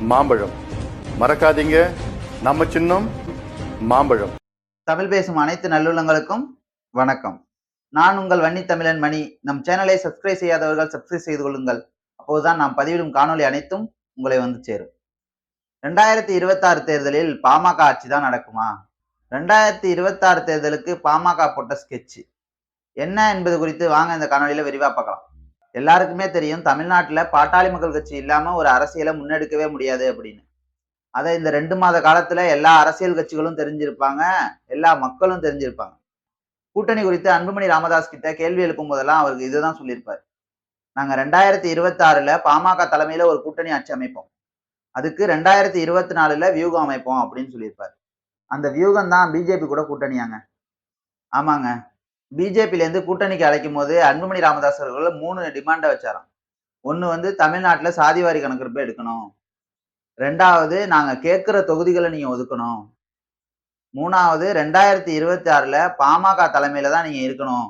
மாம்பழம். மறக்காதீங்க. நம்ம சின்னம் மாம்பழம். தமிழ் பேசும் அனைத்து நல்லுள்ளங்களுக்கும் வணக்கம். நான் உங்கள் வன்னி தமிழன் மணி. நம் சேனலை சப்ஸ்கிரைப் செய்யாதவர்கள் சப்ஸ்கிரைப் செய்து கொள்ளுங்கள். அப்போதுதான் நாம் பதிவிடும் காணொளி அனைத்தும் உங்களை வந்து சேரும். ரெண்டாயிரத்தி இருபத்தாறு தேர்தலில் பாமக ஆட்சி தான் நடக்குமா? ரெண்டாயிரத்தி இருபத்தாறு தேர்தலுக்கு பாமக போட்ட ஸ்கெட்ச் என்ன என்பது குறித்து வாங்க இந்த காணொலியில் விரிவாக பார்க்கலாம். எல்லாருக்குமே தெரியும் தமிழ்நாட்டில் பாட்டாளி மக்கள் கட்சி இல்லாம ஒரு அரசியலை முன்னெடுக்கவே முடியாது அப்படின்னு. அதை இந்த ரெண்டு மாத காலத்துல எல்லா அரசியல் கட்சிகளும் தெரிஞ்சிருப்பாங்க எல்லா மக்களும் தெரிஞ்சிருப்பாங்க. கூட்டணி குறித்து அன்புமணி ராமதாஸ் கிட்ட கேள்வி எழுப்பும் போதெல்லாம் அவருக்கு இதுதான் சொல்லியிருப்பார். நாங்க ரெண்டாயிரத்தி இருபத்தி ஆறுல பாமக தலைமையில ஒரு கூட்டணி ஆட்சி அமைப்போம். அதுக்கு ரெண்டாயிரத்தி இருபத்தி நாலுல வியூகம் அமைப்போம் அப்படின்னு சொல்லியிருப்பார். அந்த வியூகம் தான் பிஜேபி கூட கூட்டணியாங்க. ஆமாங்க. பிஜேபியிலேருந்து இருந்து கூட்டணிக்கு அழைக்கும் போது அன்புமணி ராமதாஸ் அவர்கள் மூணு டிமாண்டை வச்சாராம். ஒன்று வந்து தமிழ்நாட்டில் சாதிவாரி கணக்கெடுப்பு எடுக்கணும். ரெண்டாவது நாங்க கேட்குற தொகுதிகளை நீங்க ஒதுக்கணும். மூணாவது ரெண்டாயிரத்தி இருபத்தி ஆறுல பாமக தலைமையில் தான் நீங்க இருக்கணும்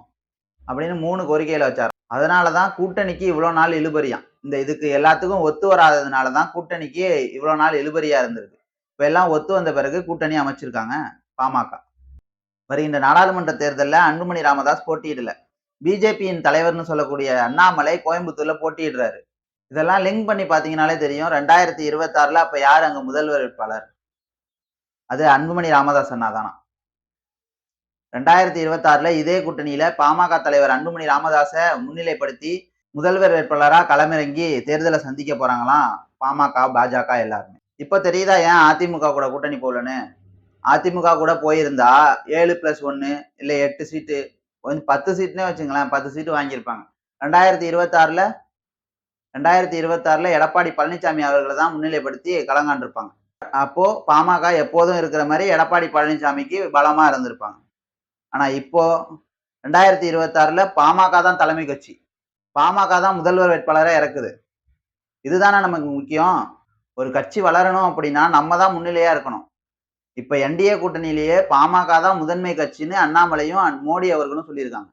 அப்படின்னு மூணு கோரிக்கையில் வச்சார் அதனால தான் கூட்டணிக்கு இவ்வளோ நாள் இழுபறியாம். இந்த இதுக்கு எல்லாத்துக்கும் ஒத்து வராததுனால தான் கூட்டணிக்கு இவ்வளோ நாள் இழுபறியாக இருந்திருக்கு. இப்போ எல்லாம் ஒத்து வந்த பிறகு கூட்டணி அமைச்சிருக்காங்க பாமக. வருகின்ற நாடாளுமன்ற தேர்தலில் அன்புமணி ராமதாஸ் போட்டியிடல. பிஜேபியின் தலைவர்னு சொல்லக்கூடிய அண்ணாமலை கோயம்புத்தூர்ல போட்டியிடுறாரு. இதெல்லாம் லிங்க் பண்ணி பார்த்தீங்கனாலே தெரியும். ரெண்டாயிரத்தி இருபத்தாறுல அப்ப யார் அங்க முதல்வர் வேட்பாளர்? அது அன்புமணி ராமதாஸ் அண்ணா தானா? ரெண்டாயிரத்தி இருபத்தாறுல இதே கூட்டணியில பாமக தலைவர் அன்புமணி ராமதாஸை முன்னிலைப்படுத்தி முதல்வர் வேட்பாளரா களமிறங்கி தேர்தலை சந்திக்க போறாங்களாம் பாமக பாஜக எல்லாருமே. இப்ப தெரியுதா ஏன் அதிமுக கூட கூட்டணி போகலன்னு? அதிமுக கூட போயிருந்தா ஏழு பிளஸ் ஒன்னு இல்லை எட்டு சீட்டு கொஞ்சம் பத்து சீட்னே வச்சுங்களேன் பத்து சீட்டு வாங்கியிருப்பாங்க. ரெண்டாயிரத்தி இருபத்தாறுல ரெண்டாயிரத்தி இருபத்தாறுல எடப்பாடி பழனிசாமி அவர்களை தான் முன்னிலைப்படுத்தி களங்காண்டிருப்பாங்க அப்போது பாமக எப்போதும் இருக்கிற மாதிரி எடப்பாடி பழனிசாமிக்கு பலமாக இருந்திருப்பாங்க. ஆனால் இப்போ ரெண்டாயிரத்தி இருபத்தாறுல பாமக தான் தலைமை கட்சி. பாமக தான் முதல்வர் வேட்பாளராக இறக்குது. இதுதானே நமக்கு முக்கியம். ஒரு கட்சி வளரணும் அப்படின்னா நம்ம தான் முன்னிலையா இருக்கணும். இப்ப என்டிஏ கூட்டணியிலேயே பாமக தான் முதன்மை கட்சின்னு அண்ணாமலையும் மோடி அவர்களும் சொல்லியிருக்காங்க.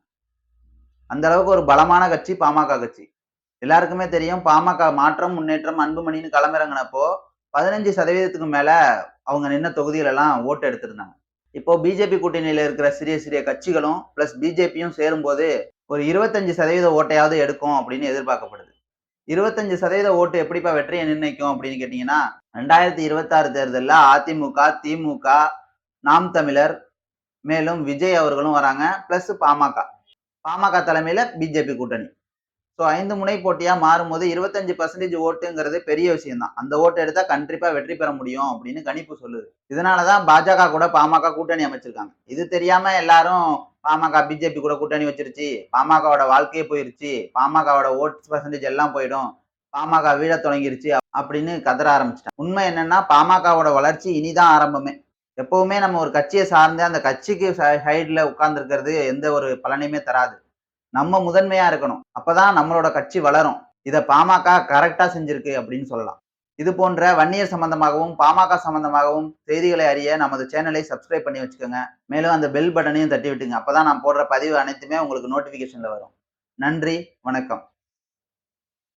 அந்த அளவுக்கு ஒரு பலமான கட்சி பாமக கட்சி. எல்லாருக்குமே தெரியும் பாமக மாற்றம் முன்னேற்றம் அன்புமணின்னு களமிறங்கினப்போ பதினஞ்சு சதவீதத்துக்கு மேல அவங்க நின்ன தொகுதிகள் எல்லாம் ஓட்டு எடுத்திருந்தாங்க. இப்போ பிஜேபி கூட்டணியில இருக்கிற சிறிய சிறிய கட்சிகளும் பிளஸ் பிஜேபியும் சேரும்போது ஒரு இருபத்தஞ்சு சதவீத ஓட்டையாவது எடுக்கும் அப்படின்னு எதிர்பார்க்கப்படுது. இருபத்தஞ்சு சதவீத ஓட்டு எப்படிப்பா வெற்றியை நிர்ணயிக்கும் அப்படின்னு கேட்டீங்கன்னா ரெண்டாயிரத்தி இருபத்தாறு தேர்தலில் அதிமுக திமுக நாம் தமிழர் மேலும் விஜய் அவர்களும் வராங்க ப்ளஸ் பாமக. பாமக தலைமையில் பிஜேபி கூட்டணி. ஸோ ஐந்து முனை போட்டியாக மாறும்போது இருபத்தஞ்சு பர்சன்டேஜ் ஓட்டுங்கிறது பெரிய விஷயம் தான் அந்த ஓட்டு எடுத்தால் கண்டிப்பாக வெற்றி பெற முடியும் அப்படின்னு கணிப்பு சொல்லுது. இதனால தான் பாஜக கூட பாமக கூட்டணி அமைச்சிருக்காங்க. இது தெரியாமல் எல்லாரும் பாமக பிஜேபி கூட கூட்டணி வச்சிருச்சு. பாமகவோட வாழ்க்கையே போயிருச்சு. பாமகவோட ஓட்ஸ் பர்சன்டேஜ் எல்லாம் போயிடும். பாமக வீழ தொடங்கிருச்சு அப்படின்னு கதற ஆரம்பிச்சிட்டாங்க. உண்மை என்னன்னா பாமகவோட வளர்ச்சி இனிதான் ஆரம்பமே. எப்பவுமே நம்ம ஒரு கட்சியை சார்ந்து அந்த கட்சிக்கு சைடில் உட்கார்ந்துருக்கிறது எந்த ஒரு பலனையுமே தராது. நம்ம முதன்மையா இருக்கணும். அப்பதான் நம்மளோட கட்சி வளரும். இதை பாமக கரெக்டா செஞ்சிருக்கு அப்படின்னு சொல்லலாம். இது போன்ற வன்னியர் சம்பந்தமாகவும் பாமக சம்பந்தமாகவும் செய்திகளை அறிய நமது சேனலை சப்ஸ்கிரைப் பண்ணி வச்சுக்கோங்க. மேலும் அந்த பெல் பட்டனையும் தட்டி விட்டுங்க. அப்பதான் நான் போடுற பதிவு அனைத்துமே உங்களுக்கு நோட்டிஃபிகேஷனில் வரும். நன்றி வணக்கம்.